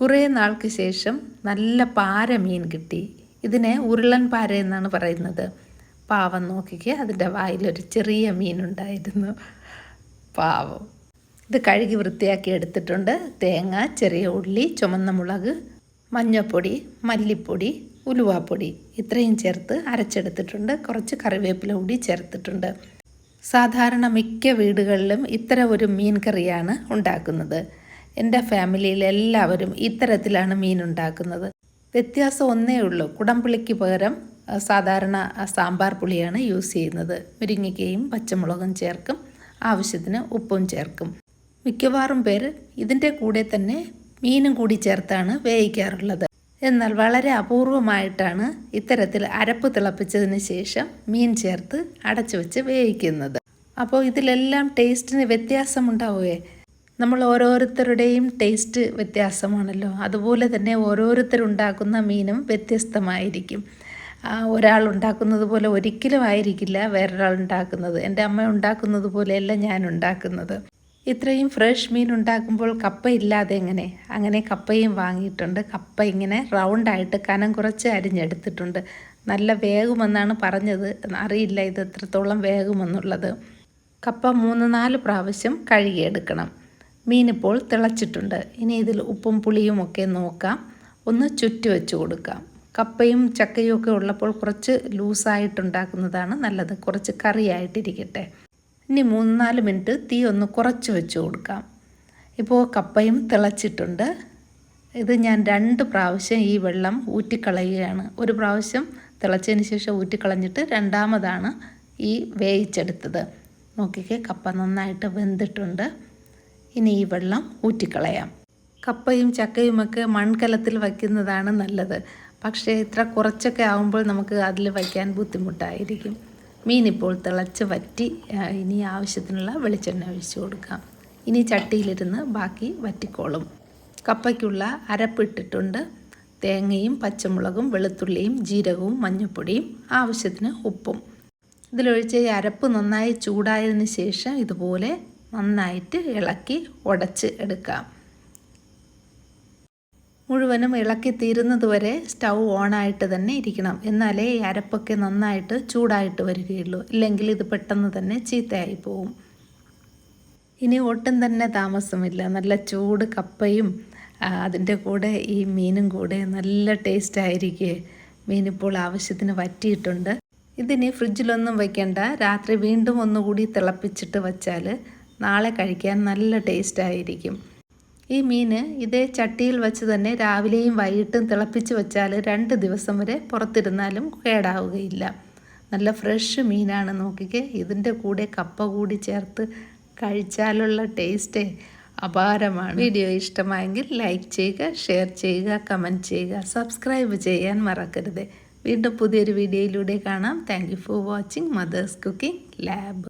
കുറേ നാൾക്ക് ശേഷം നല്ല പാര മീൻ കിട്ടി. ഇതിനെ ഉരുളൻ പാര എന്നാണ് പറയുന്നത്. പാവം നോക്കിക്ക് അതിന്റെ വായിലൊരു ചെറിയ മീനുണ്ടായിരുന്നു പാവം. ഇത് കഴുകി വൃത്തിയാക്കി എടുത്തിട്ടുണ്ട്. തേങ്ങ ചെറിയ ഉള്ളി ചുമന്ന മുളക് മഞ്ഞൾപ്പൊടി മല്ലിപ്പൊടി ഉലുവാപ്പൊടി. ഇത്രയും ചേർത്ത് അരച്ചെടുത്തിട്ടുണ്ട്. കുറച്ച് കറിവേപ്പില കൂടി ചേർത്തിട്ടുണ്ട്. സാധാരണ മിക്ക വീടുകളിലും ഇത്തരം ഒരു മീൻ കറിയാണ് ഉണ്ടാക്കുന്നത്. എന്റെ ഫാമിലിയിൽ എല്ലാവരും ഇത്തരത്തിലാണ് മീൻ ഉണ്ടാക്കുന്നത്. വ്യത്യാസം ഒന്നേ ഉള്ളൂ. കുടംപുളിക്ക് പകരം സാധാരണ സാമ്പാർ പുളിയാണ് യൂസ് ചെയ്യുന്നത്. മുരിങ്ങയ്ക്കയും പച്ചമുളകും ചേർക്കും. ആവശ്യത്തിന് ഉപ്പും ചേർക്കും. മിക്കവാറും പേര് ഇതിന്റെ കൂടെ തന്നെ മീനും കൂടി ചേർത്താണ് വേവിക്കാറുള്ളത്. എന്നാൽ വളരെ അപൂർവമായിട്ടാണ് ഇത്തരത്തിൽ അരപ്പ് തിളപ്പിച്ചതിന് ശേഷം മീൻ ചേർത്ത് അടച്ചു വെച്ച് വേവിക്കുന്നത്. അപ്പോൾ ഇതിലെല്ലാം ടേസ്റ്റിന് വ്യത്യാസമുണ്ടാവുകയെ? നമ്മൾ ഓരോരുത്തരുടെയും ടേസ്റ്റ് വ്യത്യാസമാണല്ലോ. അതുപോലെ തന്നെ ഓരോരുത്തരുണ്ടാക്കുന്ന മീനും വ്യത്യസ്തമായിരിക്കും. ഒരാൾ ഉണ്ടാക്കുന്നത് പോലെ ഒരിക്കലും ആയിരിക്കില്ല വേറൊരാൾ ഉണ്ടാക്കുന്നത്. എന്റെ അമ്മ ഉണ്ടാക്കുന്നത് പോലെയല്ല ഞാൻ ഉണ്ടാക്കുന്നത്. ഇത്രയും ഫ്രഷ് മീൻ ഉണ്ടാക്കുമ്പോൾ കപ്പ ഇല്ലാതെ എങ്ങനെ? അങ്ങനെ കപ്പയും വാങ്ങിയിട്ടുണ്ട്. കപ്പ ഇങ്ങനെ റൗണ്ടായിട്ട് കനം കുറച്ച് അരിഞ്ഞെടുത്തിട്ടുണ്ട്. നല്ല വേഗമെന്നാണ് പറഞ്ഞത്. അറിയില്ല ഇത് എത്രത്തോളം വേഗമെന്നുള്ളത് കപ്പ മൂന്ന് നാല് പ്രാവശ്യം കഴുകിയെടുക്കണം. മീനിപ്പോൾ തിളച്ചിട്ടുണ്ട്. ഇനി ഇതിൽ ഉപ്പും പുളിയും ഒക്കെ നോക്കാം. ഒന്ന് ചുറ്റി വെച്ച് കൊടുക്കാം. കപ്പയും ചക്കയും ഒക്കെ ഉള്ളപ്പോൾ കുറച്ച് ലൂസായിട്ടുണ്ടാക്കുന്നതാണ് നല്ലത്. കുറച്ച് കറിയായിട്ടിരിക്കട്ടെ. ഇനി മൂന്ന് നാല് മിനിറ്റ് തീ ഒന്ന് കുറച്ച് വെച്ച് കൊടുക്കാം. ഇപ്പോൾ കപ്പയും തിളച്ചിട്ടുണ്ട്. ഇത് ഞാൻ രണ്ട് പ്രാവശ്യം ഈ വെള്ളം ഊറ്റിക്കളയുകയാണ്. ഒരു പ്രാവശ്യം തിളച്ചതിന് ശേഷം ഊറ്റിക്കളഞ്ഞിട്ട് രണ്ടാമതാണ് ഈ വേവിച്ചെടുത്തത്. നോക്കിക്കേ കപ്പ നന്നായിട്ട് വെന്തിട്ടുണ്ട്. ഇനി ഈ വെള്ളം ഊറ്റിക്കളയാം. കപ്പയും ചക്കയുമൊക്കെ മൺകലത്തിൽ വയ്ക്കുന്നതാണ് നല്ലത്. പക്ഷേ ഇത്ര കുറച്ചൊക്കെ ആകുമ്പോൾ നമുക്ക് അതിൽ വയ്ക്കാൻ ബുദ്ധിമുട്ടായിരിക്കും. മീനിപ്പോൾ തിളച്ച് വറ്റി ഇനി ആവശ്യത്തിനുള്ള വെളിച്ചെണ്ണ ഒഴിച്ചു കൊടുക്കാം. ഇനി ചട്ടിയിലിരുന്ന് ബാക്കി വറ്റിക്കോളും. കപ്പയ്ക്കുള്ള അരപ്പിട്ടിട്ടുണ്ട്. തേങ്ങയും പച്ചമുളകും വെളുത്തുള്ളിയും ജീരകവും മഞ്ഞൾപ്പൊടിയും ആവശ്യത്തിന് ഉപ്പും. ഇതിലൊഴിച്ച് ഈ അരപ്പ് നന്നായി ചൂടായതിന് ശേഷം ഇതുപോലെ നന്നായിട്ട് ഇളക്കി ഉടച്ച് എടുക്കാം. മുഴുവനും ഇളക്കി തീരുന്നത് വരെ സ്റ്റൗ ഓണായിട്ട് തന്നെ ഇരിക്കണം. എന്നാലേ ഈ അരപ്പൊക്കെ നന്നായിട്ട് ചൂടായിട്ട് വരികയുള്ളൂ. ഇല്ലെങ്കിൽ ഇത് പെട്ടെന്ന് തന്നെ ചീത്തയായി പോവും. ഇനി ഒട്ടും തന്നെ താമസമില്ല. നല്ല ചൂട് കപ്പയും അതിന്റെ കൂടെ ഈ മീനും കൂടെ നല്ല ടേസ്റ്റ് ആയിരിക്കേ. മീനിപ്പോൾ ആവശ്യത്തിന് വറ്റിയിട്ടുണ്ട്. ഇതിനി ഫ്രിഡ്ജിലൊന്നും വയ്ക്കേണ്ട രാത്രി വീണ്ടും ഒന്നുകൂടി തിളപ്പിച്ചിട്ട് വച്ചാൽ നാളെ കഴിക്കാൻ നല്ല ടേസ്റ്റ് ആയിരിക്കും. ഈ മീൻ ഇതേ ചട്ടിയിൽ വെച്ച് തന്നെ രാവിലെയും വൈകിട്ടും തിളപ്പിച്ച് വെച്ചാൽ രണ്ട് ദിവസം വരെ പുറത്തിരുന്നാലും കേടാവുകയില്ല. നല്ല ഫ്രഷ് മീനാണ് നോക്കിക്കേ. ഇതിന്റെ കൂടെ കപ്പ കൂടി ചേർത്ത് കഴിച്ചാലുള്ള ടേസ്റ്റ് അപാരമാണ്. വീഡിയോ ഇഷ്ടമായെങ്കിൽ ലൈക്ക് ചെയ്യുക ഷെയർ ചെയ്യുക കമന്റ് ചെയ്യുക സബ്സ്ക്രൈബ് ചെയ്യാൻ മറക്കരുത്. വീണ്ടും പുതിയൊരു വീഡിയോയിലൂടെ കാണാം. Thank for watching mothers cooking lab